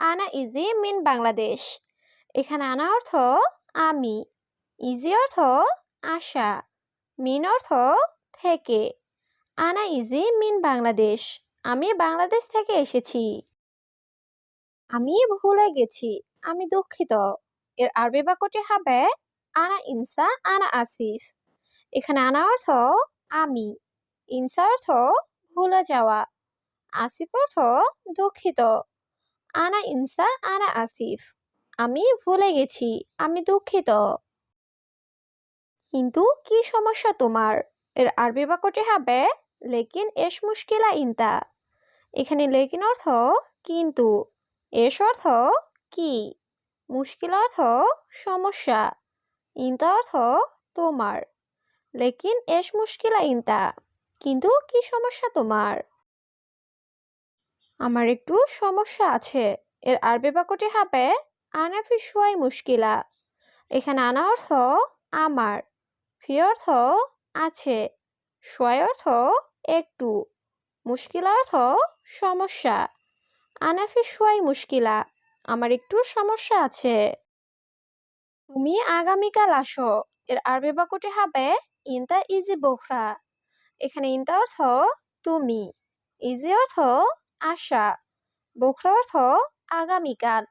আনা ইজি মিন বাংলাদেশ এখানে আনা অর্থ আমি ইজি অর্থ আশা মিন অর্থ থেকে। আনা ইজি মিন বাংলাদেশ আমি বাংলাদেশ থেকে এসেছি। আমি ভুলে গেছি, আমি দুঃখিত। এর আরবি বাক্যটি হবে আনা ইনসা, আনা আসিফ। এখানে আনা অর্থ আমি, ইনসা অর্থ ভুলে যাওয়া। আসিফ অর্থ দুঃখিত। আনা ইনসা, আনা আসিফ। আমি ভুলে গেছি, আমি দুঃখিত। কিন্তু কি সমস্যা তোমার? এর আরবি বাক্যটি হবে, লেকিন এস মুশকিলা ইনতা। এখানে লেকিন অর্থ কিন্তু এস অর্থ কি মুশকিল অর্থ সমস্যা ইনতা অর্থ তোমার লেকিন এস মুশকিলা ইনতা। কিন্তু কি সমস্যা তোমার? আমার একটু সমস্যা আছে। এর আরবি বাক্যটি হবে আনাফি সোয়াই মুশকিলা। এখানে আনা অর্থ আমার। ফি অর্থ আছে। সোয়াই অর্থ একটু। মুশকিলা অর্থ সমস্যা। আনাফি সোয়াই মুশকিলা। আমার একটু সমস্যা আছে। তুমি আগামীকাল আসো। এর আরবি বাক্যটি হবে, ইনতা ইজি বোখরা। এখানে ইনতা অর্থ তুমি। ইজি অর্থ আশা। বোখরা অর্থ আগামীকাল।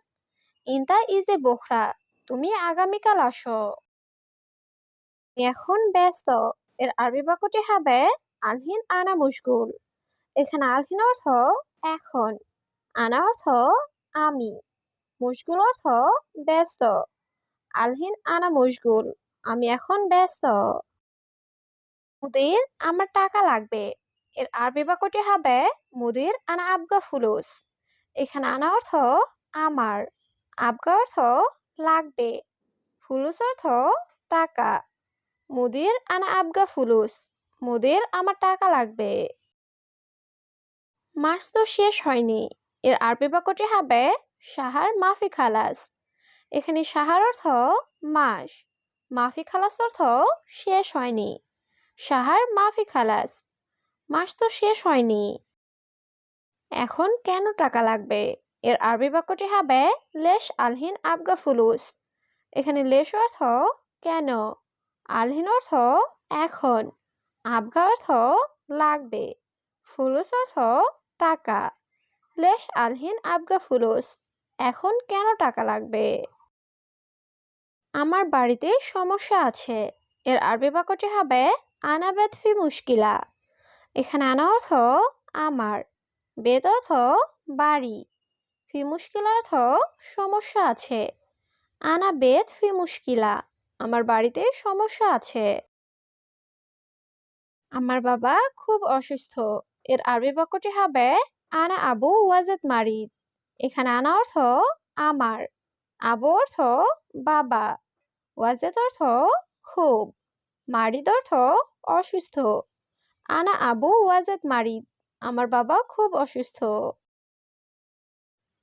ইন্তা ইজ এ বোখরা, তুমি আগামীকাল আসো। এখন ব্যস্ত। এর আরবি বাক্যটি হবে আলহিন আনা মুশগুল। এখানে আলহিন অর্থ এখন, আনা অর্থ আমি। মুশগুল অর্থ ব্যস্ত। আলহিন আনা মুশগুল, আমি এখন ব্যস্ত। মুদির আমার টাকা লাগবে। এর আরবি বাক্যটি হবে মুদির আনা আবগা ফুলুস এখানে আনা অর্থ আমার আবগা অর্থ লাগবে ফুলুস অর্থ টাকা মুদির আনা আবগা ফুলুস মুদির, আমার টাকা লাগবে মাস তো শেষ হয়নি। এর আরবি বাক্যটি হবে সাহার মাফি খালাস এখানে সাহার অর্থ মাস মাফি খালাস অর্থ শেষ হয়নি সাহার মাফি খালাস মাস তো শেষ হয়নি। এখন কেন টাকা লাগবে? এর আরবি বাক্যটি হবে, লেশ আলহিন আবগা ফুলুস। এখানে লেশ অর্থ, কেন? আলহিন অর্থ, এখন। আবগা অর্থ, লাগবে। ফুলুস অর্থ, টাকা। লেশ আলহিন আবগা ফুলুস। এখন কেন টাকা লাগবে? আমার বাড়িতে সমস্যা আছে। এর আরবি বাক্যটি হবে, আনাবেদ ফি মুশকিলা। এখানে আনা অর্থ আমার। বেদ অর্থ বাড়ি। ফি মুশকিল অর্থ সমস্যা আছে। আনা বেদ ফি মুশকিলা। আমার বাড়িতে সমস্যা আছে। আমার বাবা খুব অসুস্থ। এর আরবি বাক্যটি হবে আনা আবু ওয়াজেদ মারিদ। এখানে আনা অর্থ আমার। আবু অর্থ বাবা। ওয়াজেদ অর্থ খুব। মারিদ অর্থ অসুস্থ। আনা আবু ওয়াজেদ মারিদ। আমার বাবা খুব অসুস্থ।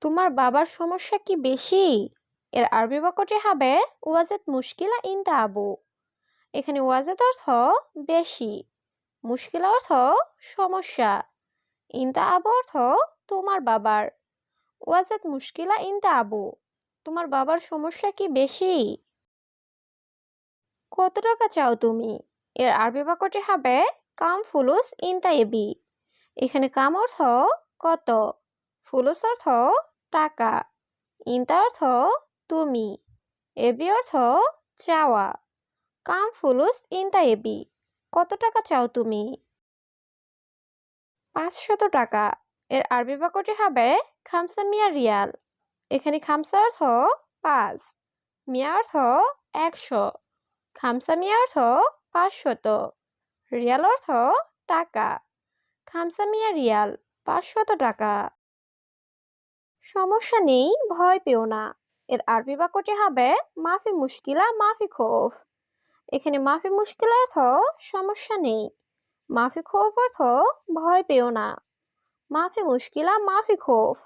তোমার বাবার সমস্যা কি বেশি? এর আরবি বাক্যটি হবে ওয়াজেদ মুশকিলা ইনতা আবু। এখানে ওয়াজেদ অর্থ বেশি। মুশকিলা অর্থ সমস্যা। ইনতা আবু অর্থ তোমার বাবার। ওয়াজেদ মুশকিলা ইনতা আবু। তোমার বাবার সমস্যা কি বেশি? কত টাকা চাও তুমি? এর আরবি বাক্যটি হবে কাম ফুলুস ইনতা এবি। এখানে কাম অর্থ কত? ফুলুস অর্থ টাকা। ইনতা অর্থ তুমি। এবি অর্থ চাওয়া। কাম ফুলুস ইনতা এবি। কত টাকা চাও তুমি? পাঁচশত টাকা। এর আরবি বাক্যটি হবে খামসা মিয়া রিয়াল। এখানে খামসা অর্থ পাঁচ। মিয়া অর্থ একশো। খামসা মিয়া অর্থ পাঁচশত। রিয়াল অর্থ টাকা। খামসা মিয়া রিয়াল, পাঁচশত টাকা। সমস্যা নেই, ভয় পেও না। এর আরবি বাক্যটি হবে, মাফি মুশকিলা, মাফি খোফ। এখানে মাফি মুশকিলা অর্থ সমস্যা নেই। মাফি খোফ অর্থ ভয় পেও না। মাফি মুশকিলা, মাফি খোফ।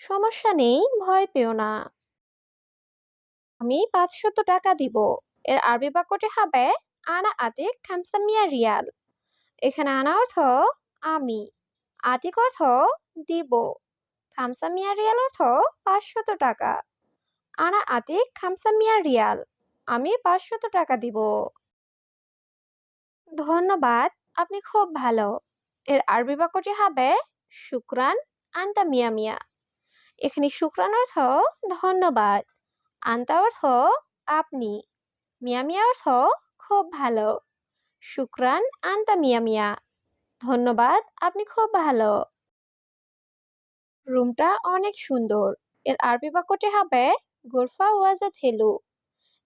সমস্যা নেই, ভয় পেও না। আমি পাঁচশত টাকা দিব। এর আরবি বাক্যটি হবে আনা আতিক খামসামিয়া রিয়াল। এখানে আনা অর্থ আমি, আতিক অর্থ দিব খামসামিয়া রিয়াল অর্থ পাঁচশত টাকা। আনা আতিক খামসামিয়া রিয়াল, আমি পাঁচশত টাকা দিব। ধন্যবাদ, আপনি খুব ভালো। এর আরবি বাক্যটি হবে শুক্রান আন্তা মিয়া মিয়া। এখানে শুক্রান অর্থ ধন্যবাদ, আন্তা অর্থ আপনি, মিয়া মিয়া অর্থ খুব ভালো। শুক্রান আন্তা মিয়া মিয়া। ধন্যবাদ, আপনি খুব ভালো। রুমটা অনেক সুন্দর। এর আরবি বাক্যটি হবে, গোরফা ওয়াজাদ হেলু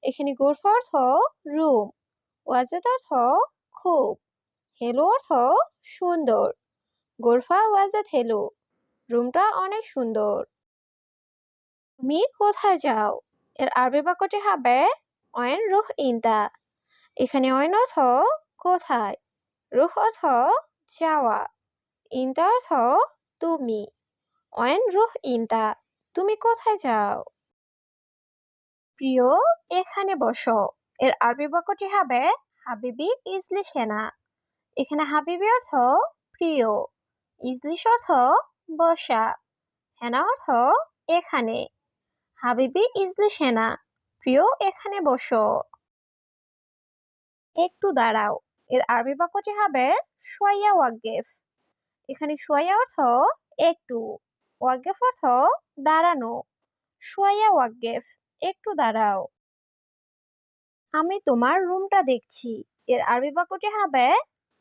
এখানে গোরফা অর্থ রুম ওয়াজাদ অর্থ খুব। হেলু অর্থ সুন্দর। গোরফা ওয়াজাদ হেলু রুমটা অনেক সুন্দর। তুমি কোথায় যাও? এর আরবি বাক্যটি হবে, অয়েন রুহ ইন্তা। এখানে অয়েন অর্থ কোথায়? রুহ অর্থ যাওয়া, ইন্তা অর্থ তুমি। অয়েন রুহ ইন্তা, তুমি কোথায় যাও? প্রিয়, এখানে বসো। এর আরবি বাক্যটি হবে হাবিবি ইজলি সেনা। এখানে হাবিবি অর্থ প্রিয়, ইজলিশ অর্থ বসা, হেনা অর্থ এখানে। হাবিবি ইজলি সেনা। প্রিয়, এখানে বসো। একটু দাঁড়াও। এর আরবি বাক্যটি হবে সোয়া ওয়াগেফ এখানে সোয়া অর্থ একটু ওয়াগেফ অর্থ দাঁড়ানো। সোয়া ওয়াগেফ একটু দাঁড়াও। আমি তোমার রুমটা দেখছি। এর আরবি বাক্যটি হবে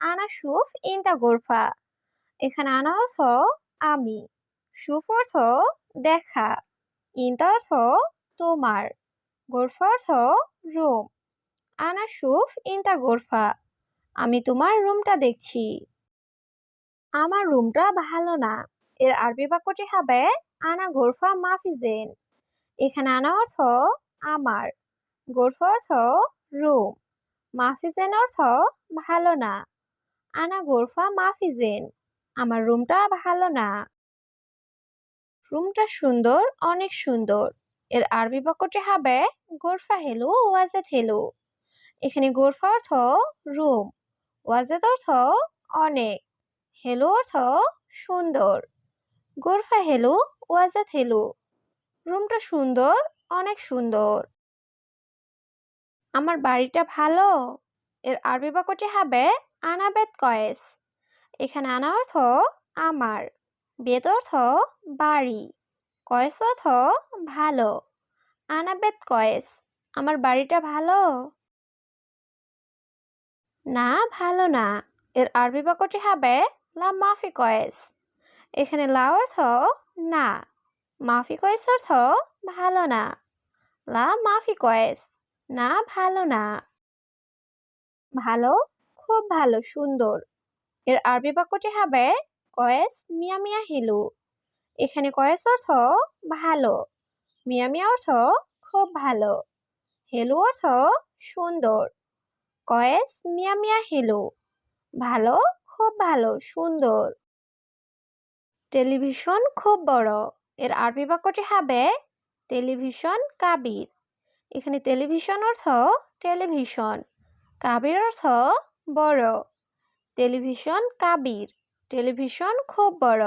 আনা সুফ ইনতা গোরফা। এখানে আনা অর্থ আমি, সুফ অর্থ দেখা, ইনতা অর্থ তোমার, গোরফা অর্থ রুম। আনা সুফ ইনতা গোরফা। আমি তোমার রুমটা দেখছি। আমার রুমটা ভালো না। এর আরবি বাক্যটি হবে, আনা গোরফা মাফিজেন এখানে আনা অর্থ, আমার। গোরফা অর্থ, রুম। মাফিজেন অর্থ, ভালো না। আনা গোরফা মাফিজেন আমার রুমটা ভালো না। রুমটা সুন্দর, অনেক সুন্দর। এর আরবি বাক্যটি হবে, গোরফা হেলু, ওয়াজেদ হেলু। এখানে গোরফা অর্থ রুম ওয়াজেদ অর্থ অনেক হেলু অর্থ সুন্দর, গোরফা হেলু ওয়াজেদ হেলু রুমটা সুন্দর, অনেক সুন্দর। আমার বাড়িটা ভালো, এর আরবি বাক্যটি হবে আনাবেদ কয়েস, এখানে আনা অর্থ আমার, বেদ অর্থ বাড়ি, কয়েস অর্থ ভালো, আনাবেদ কয়েস, আমার বাড়িটা ভালো না, ভালো না। এর আরবি বাক্যটি হবে, লা মাফি কয়েস। এখানে লা অর্থ, না। মাফি কয়েস অর্থ, ভালো না। লা মাফি কয়েস, না, ভালো না। ভালো, খুব ভালো, সুন্দর। এর আরবি বাক্যটি হবে, কয়েস মিয়া মিয়া হিলু। এখানে কয়েস অর্থ, ভালো। মিয়া মিয়া অর্থ, খুব ভালো। হেলু অর্থ, সুন্দর। কয়েস মিয়া মিয়া হেলু। ভালো? খুব ভালো, সুন্দর। টেলিভিশন খুব বড়। এর আরবি বাক্যটি হবে টেলিভিশন কাবির। এখানে টেলিভিশন অর্থ টেলিভিশন। কাবির অর্থ বড়। টেলিভিশন কাবির। টেলিভিশন খুব বড়।